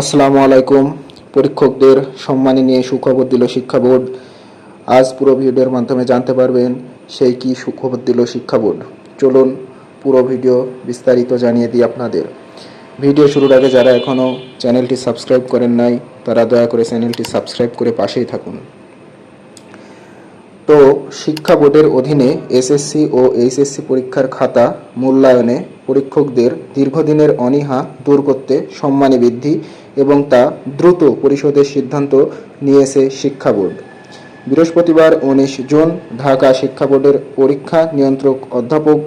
আসসালামু আলাইকুম, পরীক্ষকদের সম্মানে নিয়ে সুখবর দিল শিক্ষা বোর্ড। আজ পুরো ভিডিওর মাধ্যমে জানতে পারবেন সেই কি সুখবর দিল শিক্ষা বোর্ড। চলুন পুরো ভিডিও বিস্তারিত জানিয়ে দিই আপনাদের। ভিডিও শুরুর আগে যারা এখনও চ্যানেলটি সাবস্ক্রাইব করেন নাই, তারা দয়া করে চ্যানেলটি সাবস্ক্রাইব করে পাশেই থাকুন। তো শিক্ষা বোর্ডের অধীনে এসএসসি ও এইচএসসি পরীক্ষার খাতা মূল্যায়নে পরীক্ষকদের দীর্ঘদিনের অনীহা দূর করতে সম্মানী বৃদ্ধি এবং তা দ্রুত পরিশোধের সিদ্ধান্ত নিয়েছে শিক্ষা বোর্ড বৃহস্পতিবার উনিশ জুন ঢাকা শিক্ষা বোর্ডের পরীক্ষা নিয়ন্ত্রক অধ্যাপক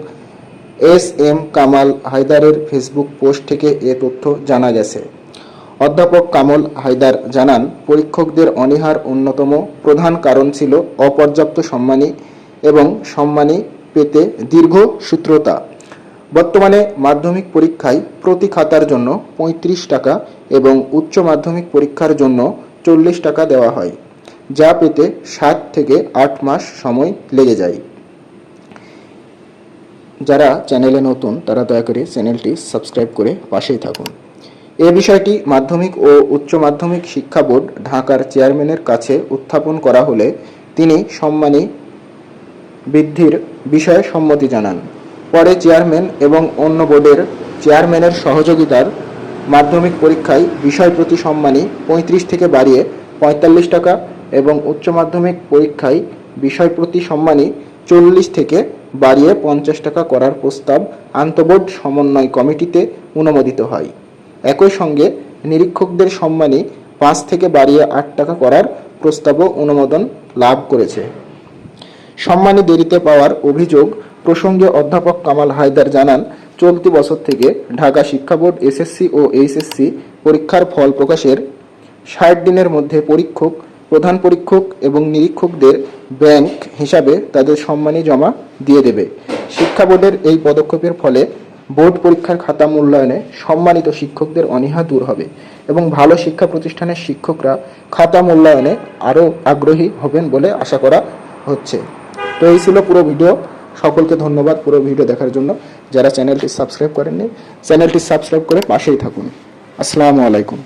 এস এম কামাল হায়দারের ফেসবুক পোস্ট থেকে এ তথ্য জানা গেছে। অধ্যাপক কামল হায়দার জানান, পরীক্ষকদের অনীহার অন্যতম প্রধান কারণ ছিল অপর্যাপ্ত সম্মানী এবং সম্মানী পেতে দীর্ঘ সূত্রতা। বর্তমানে মাধ্যমিক পরীক্ষায় প্রতি খাতার জন্য পঁয়ত্রিশ টাকা এবং উচ্চ মাধ্যমিক পরীক্ষার জন্য চল্লিশ টাকা দেওয়া হয়, যা পেতে সাত থেকে আট মাস সময় লেগে যায়। যারা চ্যানেলে নতুন, তারা দয়া করে চ্যানেলটি সাবস্ক্রাইব করে পাশেই থাকুন। এ বিষয়টি মাধ্যমিক ও উচ্চ মাধ্যমিক শিক্ষা বোর্ড ঢাকার চেয়ারম্যানের কাছে উত্থাপন করা হলে তিনি সম্মানী বৃদ্ধির বিষয়ে সম্মতি জানান। পরে চেয়ারম্যান এবং অন্য বোর্ডের চেয়ারম্যানের সহযোগিতার মাধ্যমিক পরীক্ষায় বিষয় প্রতি সম্মানী পঁয়ত্রিশ থেকে বাড়িয়ে পঁয়তাল্লিশ টাকা এবং উচ্চ মাধ্যমিক পরীক্ষায় বিষয় প্রতি সম্মানী চল্লিশ থেকে বাড়িয়ে পঞ্চাশ টাকা করার প্রস্তাব আন্তবোর্ড সমন্বয় কমিটিতে অনুমোদিত হয়। একই সঙ্গে নিরীক্ষকদের সম্মানী পাঁচ থেকে বাড়িয়ে আট টাকা করার প্রস্তাবও অনুমোদন লাভ করেছে। সম্মানী দেরিতে পাওয়ার অভিযোগ প্রসঙ্গে অধ্যাপক কামাল হায়দার জানান, চলতি বছর থেকে ঢাকা শিক্ষা বোর্ড এসএসসি ও এইচএসসি পরীক্ষার ফল প্রকাশের ষাট দিনের মধ্যে পরীক্ষক, প্রধান পরীক্ষক এবং নিরীক্ষকদের ব্যাংক হিসাবে তাদের সম্মানী জমা দিয়ে দেবে। শিক্ষা বোর্ডের এই পদক্ষেপের ফলে বোর্ড পরীক্ষার খাতা মূল্যায়নে সম্মানিত শিক্ষকদের অনীহা দূর হবে এবং ভালো শিক্ষা প্রতিষ্ঠানের শিক্ষকরা খাতা মূল্যায়নে আরও আগ্রহী হবেন বলে আশা করা হচ্ছে। তো এই ছিল পুরো ভিডিও। সকলকে ধন্যবাদ পুরো ভিডিও দেখার জন্য। যারা চ্যানেলটি সাবস্ক্রাইব করেননি, চ্যানেলটি সাবস্ক্রাইব করে পাশেই থাকুন। আসসালামু আলাইকুম।